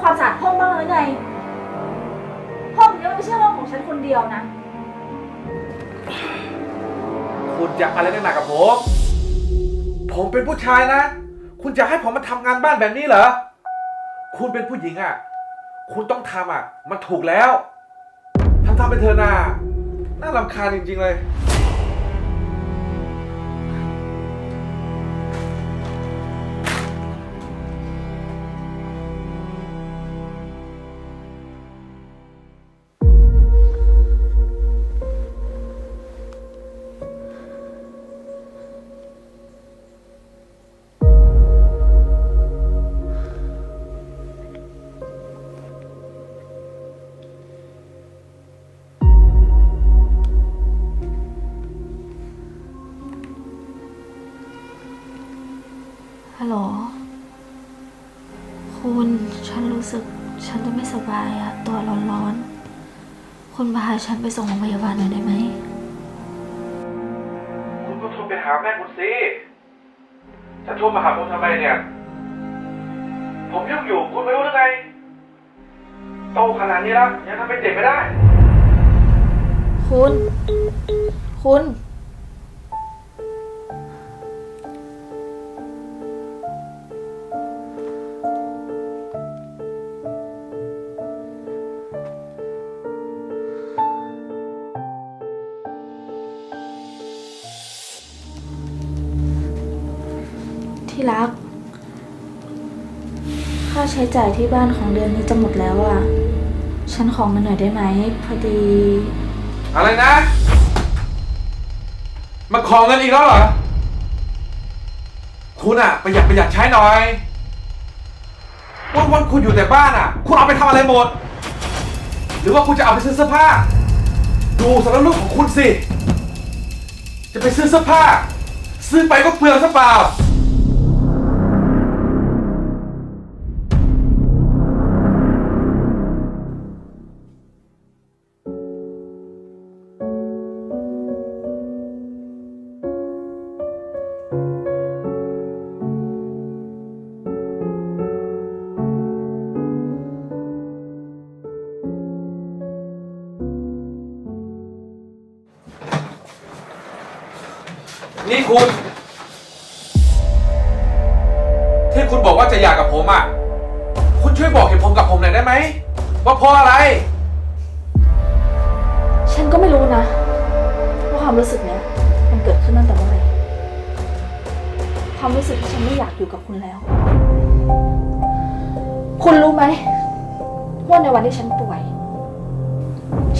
ำความสะอาดห้องบ้างเลยไงห้องนี้มันไม่ใช่ห้องของฉันคนเดียวนะ คุณจะอะไรนักหนากับผม ผมเป็นผู้ชายนะ คุณจะให้ผมมาทำงานบ้านแบบนี้เหรอ คุณเป็นผู้หญิงอะ คุณต้องทำอะ มันถูกแล้วทำทำไปเถอะนาน่ารำคาญจริงๆเลย ฉันจะไม่สบายอะตัวร้อนๆ คุณพาฉันไปส่งโรงพยาบาลหน่อยได้ไหม คุณก็โทรไปหาแม่คุณสิจะโทรมาหาผมทำไมเนี่ย ผมยุ่งอยู่คุณไม่รู้หรือไง โตขนาดนี้แล้วยังทำเป็นเด็กไม่ได้ คุณ คุณ ที่รัก ค่าใช้จ่ายที่บ้านของเดือนนี้จะหมดแล้วอะ ฉันขอเงินหน่อยได้ไหม พอดี อะไรนะ มาขอเงินอีกแล้วเหรอ คุณอะประหยัดประหยัดใช้หน่อย วันวันๆคุณอยู่แต่บ้านอะคุณเอาไปทำอะไรหมด หรือว่าคุณจะเอาไปซื้อเสื้อผ้า ดูสารรูปของคุณสิ จะไปซื้อเสื้อผ้า ซื้อไปก็เปลืองซะเปล่า คุณ ที่คุณบอกว่าจะหย่ากับผมอะ คุณช่วยบอกเหตุผลกับผมหน่อยได้ไหม ว่าเพราะอะไร ฉันก็ไม่รู้นะ ว่าความรู้สึกเนี้ยมันเกิดขึ้นตั้งแต่เมื่อไหร่ความรู้สึกที่ฉันไม่อยากอยู่กับคุณแล้ว คุณรู้ไหมว่าในวันที่ฉันป่วย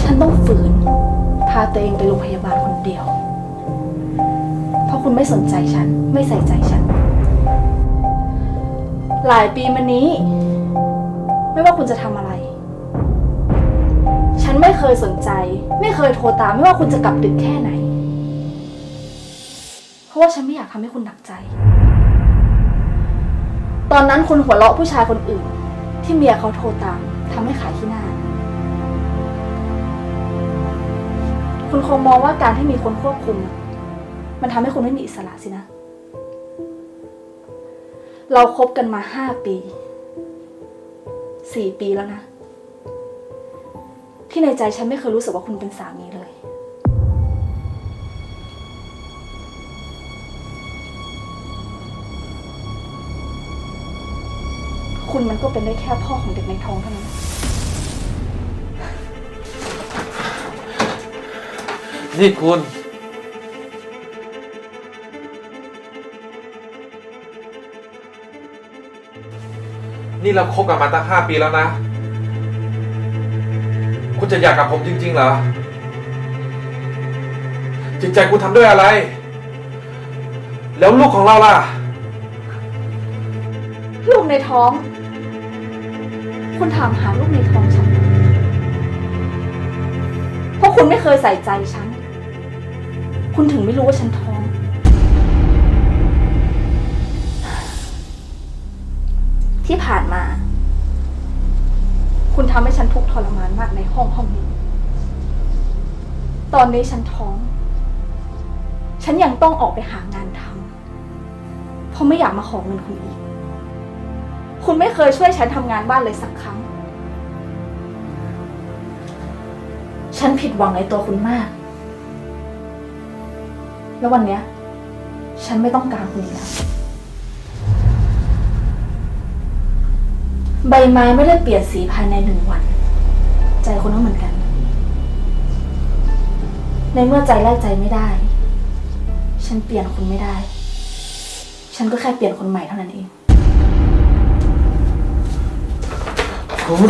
ฉันต้องฝืน พาตัวเองไปโรงพยาบาลคนเดียวะคุณไม่สนใจฉัน ไม่ใส่ใจฉัน หลายปีมานี้ ไม่ว่าคุณจะทำอะไร ฉันไม่เคยสนใจ ไม่เคยโทรตาม ไม่ว่าคุณจะกลับดึกแค่ไหน เพราะว่าฉันไม่อยากทำให้คุณหนักใจ ตอนนั้นคุณหัวเราะผู้ชายคนอื่น ที่เมียเขาโทรตามทำให้ขายที่หน้าคุณคงมองว่าการที่มีคนควบคุม มันทำให้คุณไม่มีอิสระสินะ เราคบกันมาห้าปีสี่ปีแล้วนะ ที่ในใจฉันไม่เคยรู้สึกว่าคุณเป็นสามีเลย คุณมันก็เป็นได้แค่พ่อของเด็กในท้องเท่านั้นนี่คุณ นี่เราคบกันมาตั้งห้าปีแล้วนะ คุณจะอยากกับผมจริง ๆ เหรอ จิตใจคุณทำด้วยอะไร แล้วลูกของเราล่ะ ลูกในท้อง คุณถามหาลูกในท้องฉัน เพราะคุณไม่เคยใส่ใจฉัน คุณถึงไม่รู้ว่าฉันท้อง ที่ผ่านมา คุณทำให้ฉันทุกข์ทรมานมากในห้องห้องนี้ ตอนนี้ฉันท้อง ฉันยังต้องออกไปหางานทำเพราะไม่อยากมาขอเงินคุณอีก คุณไม่เคยช่วยฉันทำงานบ้านเลยสักครั้ง ฉันผิดหวังในตัวคุณมาก แล้ววันเนี้ย ฉันไม่ต้องการคุณอีกแล้ว ใบไม้ไม่ได้เปลี่ยนสีภายในหนึ่งวัน ใจคนก็เหมือนกัน ในเมื่อใจแลกใจไม่ได้ ฉันเปลี่ยนคุณไม่ได้ ฉันก็แค่เปลี่ยนคนใหม่เท่านั้นเอง คุณ